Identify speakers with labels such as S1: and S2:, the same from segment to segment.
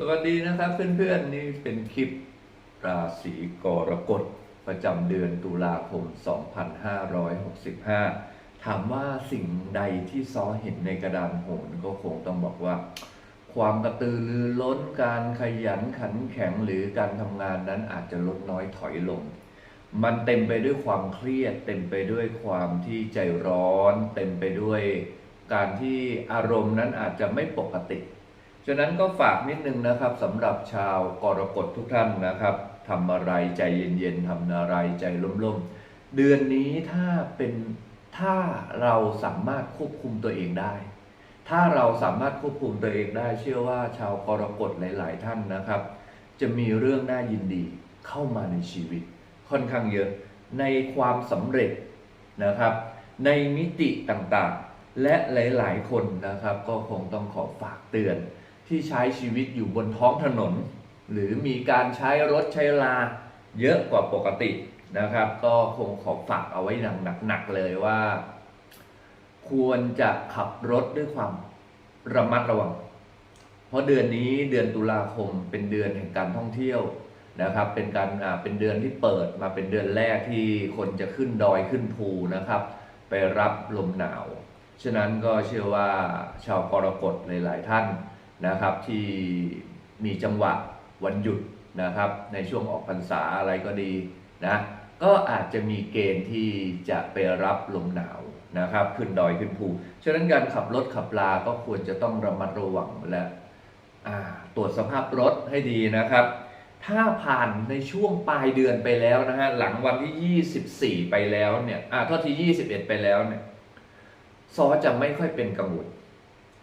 S1: สวัสดีนะครับเพื่อนๆนี่เป็นคลิปราศีกรกฎประจำเดือนตุลาคม 2565 ถามว่าสิ่งใดที่ซ้อเห็นในกระดานโหนก็คงต้องบอกว่า ความกระตือรือร้นการขยันขันแข็งหรือการทำงานนั้นอาจจะลดน้อยถอยลง มันเต็มไปด้วยความเครียด เต็มไปด้วยความที่ใจร้อน เต็มไปด้วยการที่อารมณ์นั้นอาจจะไม่ปกติ ฉะนั้นก็ฝากนิดนึงนะครับสำหรับชาวกรกฎทุกท่านนะครับทำอะไรใจเย็นๆทำอะไรใจล่มๆ เดือนนี้ถ้าเป็นถ้าเราสามารถควบคุมตัวเองได้ ถ้าเราสามารถควบคุมตัวเองได้ เชื่อว่าชาวกรกฎหลาย ๆ ท่านนะครับ จะมีเรื่องน่ายินดีเข้ามาในชีวิต ค่อนข้างเยอะในความสำเร็จนะครับ ในมิติต่างๆ และหลาย ๆ คนนะครับ ก็คงต้องขอฝากเตือน ที่ใช้ชีวิตอยู่บนท้องถนน หรือมีการใช้รถใช้ลาเยอะกว่าปกตินะครับ ก็คงขอฝากเอาไว้หนักๆเลยว่า ควรจะขับรถด้วยความระมัดระวัง เพราะเดือนนี้เดือนตุลาคมเป็นเดือนแห่งการท่องเที่ยวนะครับ เป็นการเป็นเดือนที่เปิดมาเป็นเดือนแรกที่คนจะขึ้นดอยขึ้นภูนะครับ ไปรับลมหนาว ฉะนั้นก็เชื่อว่าชาวกรกฎหลายๆท่าน นะครับที่มีจังหวะวันหยุดนะครับในช่วงออกพรรษาอะไรก็ดีนะก็อาจจะมีเกณฑ์ที่จะไปรับลมหนาวนะครับขึ้นดอยขึ้นภูฉะนั้นการขับรถขับลาก็ควรจะต้องระมัดระวังและตรวจสภาพรถให้ดีนะครับ ถ้าผ่านในช่วงปลายเดือนไปแล้วนะฮะหลังวันที่ 24 ไปแล้วเนี่ยอ่าโทษที21 ไปแล้วเนี่ยซอจะไม่ค่อยเป็นกังวล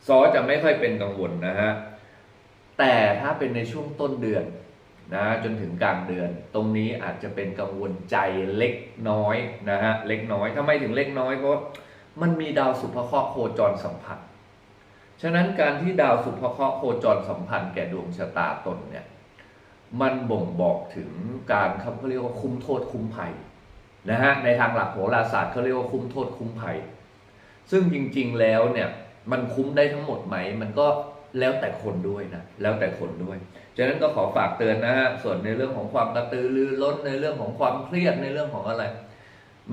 S1: ซอจะไม่ค่อยเป็นกังวลนะฮะ แต่ถ้าเป็นในช่วงต้นเดือนนะจนถึงกลางเดือน ตรงนี้อาจจะเป็นกังวลใจเล็กน้อยนะฮะเล็กน้อยทำไมถึงเล็กน้อยเพราะมันมีดาวสุภเคราะห์โคจรสัมพันธ์ฉะนั้นการที่ดาวสุภเคราะห์โคจรสัมพันธ์แก่ดวงชะตาตนเนี่ยมันบ่งบอกถึงการเขาเรียกว่าคุ้มโทษคุ้มภัยนะฮะในทางหลักโหราศาสตร์เขาเรียกว่าคุ้มโทษคุ้มภัย ซึ่งจริงๆแล้วเนี่ย มันคุ้มได้ทั้งหมดไหม มันก็แล้วแต่คนด้วยนะ แล้วแต่คนด้วยฉะนั้นก็ขอฝากเตือนนะฮะ ส่วนในเรื่องของความกระตือรือร้นในเรื่องของความเครียดในเรื่องของอะไร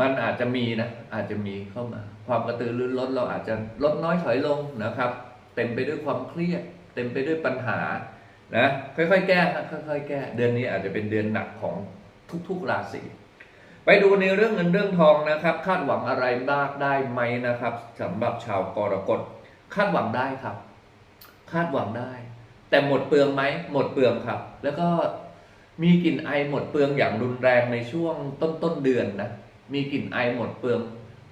S1: มันอาจจะมีนะ อาจจะมีเข้ามา ความกระตือรือร้นเราอาจจะลดน้อยถอยลงนะครับ เต็มไปด้วยความเครียด เต็มไปด้วยปัญหานะค่อยๆ แก้ค่อยๆ แก้ เดือนนี้อาจจะเป็นเดือนหนักของทุกๆราศีไปดูในเรื่องเงินเรื่องทองนะครับ คาดหวังอะไรบ้างได้ไหมนะครับสำหรับชาวกรกฎ คาดหวังได้ครับ คาดหวังได้ แต่หมดเปลืองไหมหมดเปลืองครับ แล้วก็มีกลิ่นไอหมดเปลืองอย่างรุนแรงในช่วงต้นต้นเดือนนะมีกลิ่นไอหมดเปลือง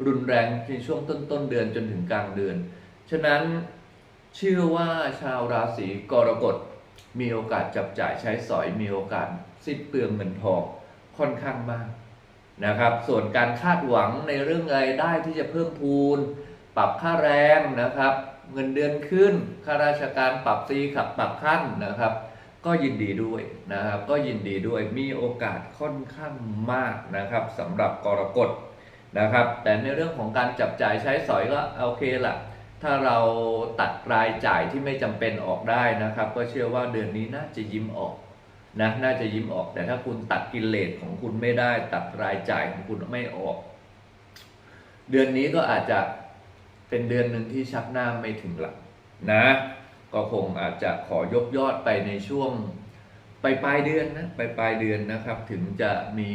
S1: รุนแรงในช่วงต้นต้นเดือนจนถึงกลางเดือน ฉะนั้นเชื่อว่าชาวราศีกรกฎมีโอกาสจับจ่ายใช้สอยมีโอกาสสิ้นเปลืองเงินทองค่อนข้างมากนะครับ ส่วนการคาดหวังในเรื่องรายได้ที่จะเพิ่มพูน ปรับค่าแรงนะครับ เงินเดือนขึ้นข้าราชการปรับซีขับปรับขั้นนะครับ ก็ยินดีด้วยนะครับ ก็ยินดีด้วยมีโอกาสค่อนข้างมากนะครับสำหรับกรกฎนะครับ แต่ในเรื่องของการจับจ่ายใช้สอยก็โอเคละถ้าเราตัดรายจ่ายที่ไม่จำเป็นออกได้นะครับ ก็เชื่อว่าเดือนนี้น่าจะยิ้มออกนะน่าจะยิ้มออก แต่ถ้าคุณตัดกิเลสของคุณไม่ได้ ตัดรายจ่ายของคุณไม่ออก เดือนนี้ก็อาจจะ เป็นเดือนหนึ่งที่ชักหน้าไม่ถึงหลังนะ ก็คงอาจจะขอยกยอดไปในช่วงปลายปลายเดือนนะปลายปลายเดือนนะครับ ถึงจะมี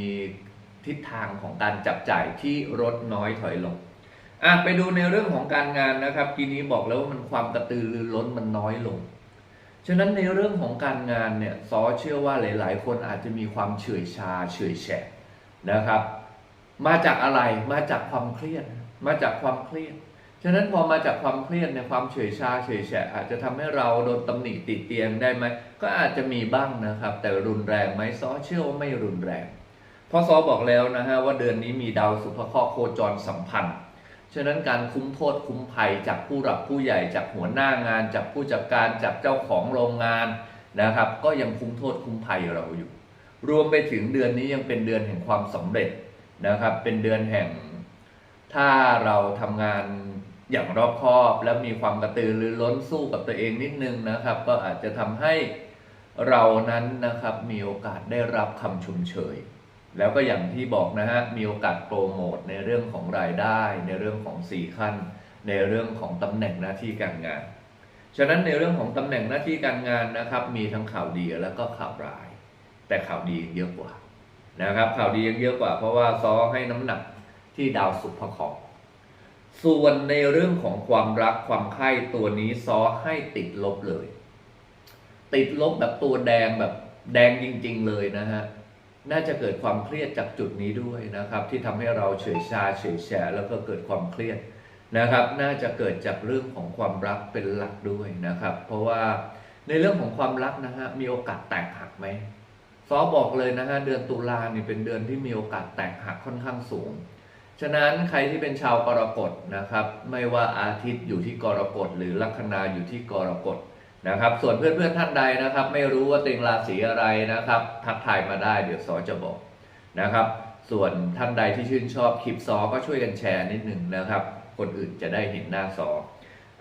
S1: ทิศทางของการจับจ่ายที่ลดน้อยถอยลงอะไปดูในเรื่องของการงานนะครับทีนี้บอกแล้วว่ามันความกระตือรือร้นมันน้อยลง ฉะนั้นในเรื่องของการงานเนี่ยซอเชื่อว่าหลาย ๆ คนอาจจะมีความเฉื่อยชาเฉื่อยแฉะนะครับ มาจากอะไรมาจากความเครียด มาจากความเครียด ฉะนั้นพอมาจากความเครียดในยความเฉยชาเฉยแฉะอาจจะทำให้เราโดนตำหนิติเตียงได้ไหมก็อาจจะมีบ้างนะครับ แต่รุนแรงไหมซอเชื่อว่าไม่รุนแรงเพราะซอบอกแล้วนะฮะว่าเดือนนี้มีดาวสุภเคราะห์โคจรสัมพันธ์ฉะนั้นการคุ้มโทษคุ้มภัยจากผู้หลักผู้ใหญ่จากหัวหน้างาน จากผู้จัดการจากเจ้าของโรงงานนะครับ ก็ยังคุ้มโทษคุ้มภัยเราอยู่ รวมไปถึงเดือนนี้ยังเป็นเดือนแห่งความสำเร็จนะครับ เป็นเดือนแห่ง ถ้าเราทำงาน อย่างรอบคอบแล้วมีความกระตือรือร้นสู้กับตัวเองนิดนึงนะครับ ก็อาจจะทำให้เรานั้นนะครับมีโอกาสได้รับคำชมเชย แล้วก็อย่างที่บอกนะฮะมีโอกาสโปรโมทในเรื่องของรายได้ ในเรื่องของสี่ขั้น ในเรื่องของตำแหน่งหน้าที่การงาน ฉะนั้นในเรื่องของตำแหน่งหน้าที่การงานนะครับ มีทั้งข่าวดีแล้วก็ข่าวร้าย แต่ข่าวดียังเยอะกว่านะครับข่าวดียังเยอะกว่าเพราะว่าซ้อให้น้ำหนักที่ดาวสุภเคราะห์ ส่วนในเรื่องของความรักความใคร่ตัวนี้ซ้อให้ติดลบเลย ติดลบแบบตัวแดงแบบแดงจริง ๆ เลยนะฮะน่าจะเกิดความเครียดจากจุดนี้ด้วยนะครับ ที่ทำให้เราเฉยชาเฉยแฉแล้วก็เกิดความเครียดนะครับ น่าจะเกิดจากเรื่องของความรักเป็นหลักด้วยนะครับ เพราะว่าในเรื่องของความรักนะฮะมีโอกาสแตกหักไหมซอบอกเลยนะฮะเดือนตุลานี่เป็นเดือนที่มีโอกาสแตกหักค่อนข้างสูง ฉะนั้นใครที่เป็นชาวกรกฎนะครับ ไม่ว่าอาทิตย์อยู่ที่กรกฎหรือลัคนาอยู่ที่กรกฎนะครับ ส่วนเพื่อนๆท่านใดนะครับ ไม่รู้ว่าตัวเองราศีอะไรนะครับ ทักทายมาได้เดี๋ยวซอจะบอกนะครับ ส่วนท่านใดที่ชื่นชอบคลิปซอก็ช่วยกันแชร์นิดหนึ่งนะครับ คนอื่นจะได้เห็นหน้าซอ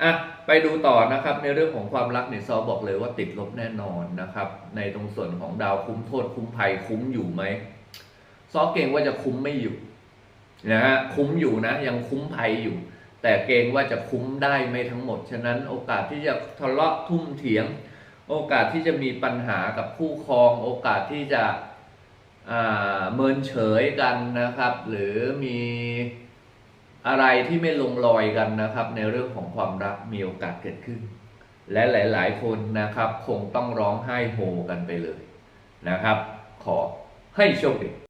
S1: อะไปดูต่อนะครับในเรื่องของความรักเนี่ยซอบอกเลยว่าติดลบแน่นอนนะครับ ในตรงส่วนของดาวคุ้มโทษคุ้มภัยคุ้มอยู่ไหมซอเก่งว่าจะคุ้มไม่อยู่ นะฮะคุ้มอยู่นะ ยังคุ้มภัยอยู่ แต่เกรงว่าจะคุ้มได้ไม่ทั้งหมด ฉะนั้นโอกาสที่จะทะเลาะทุ่มเถียง โอกาสที่จะมีปัญหากับคู่ครอง โอกาสที่จะเมินเฉยกันนะครับ หรือมีอะไรที่ไม่ลงรอยกันนะครับ ในเรื่องของความรักมีโอกาสเกิดขึ้น และหลาย ๆ คนนะครับ คงต้องร้องไห้โฮกันไปเลยนะครับ ขอให้โชคดี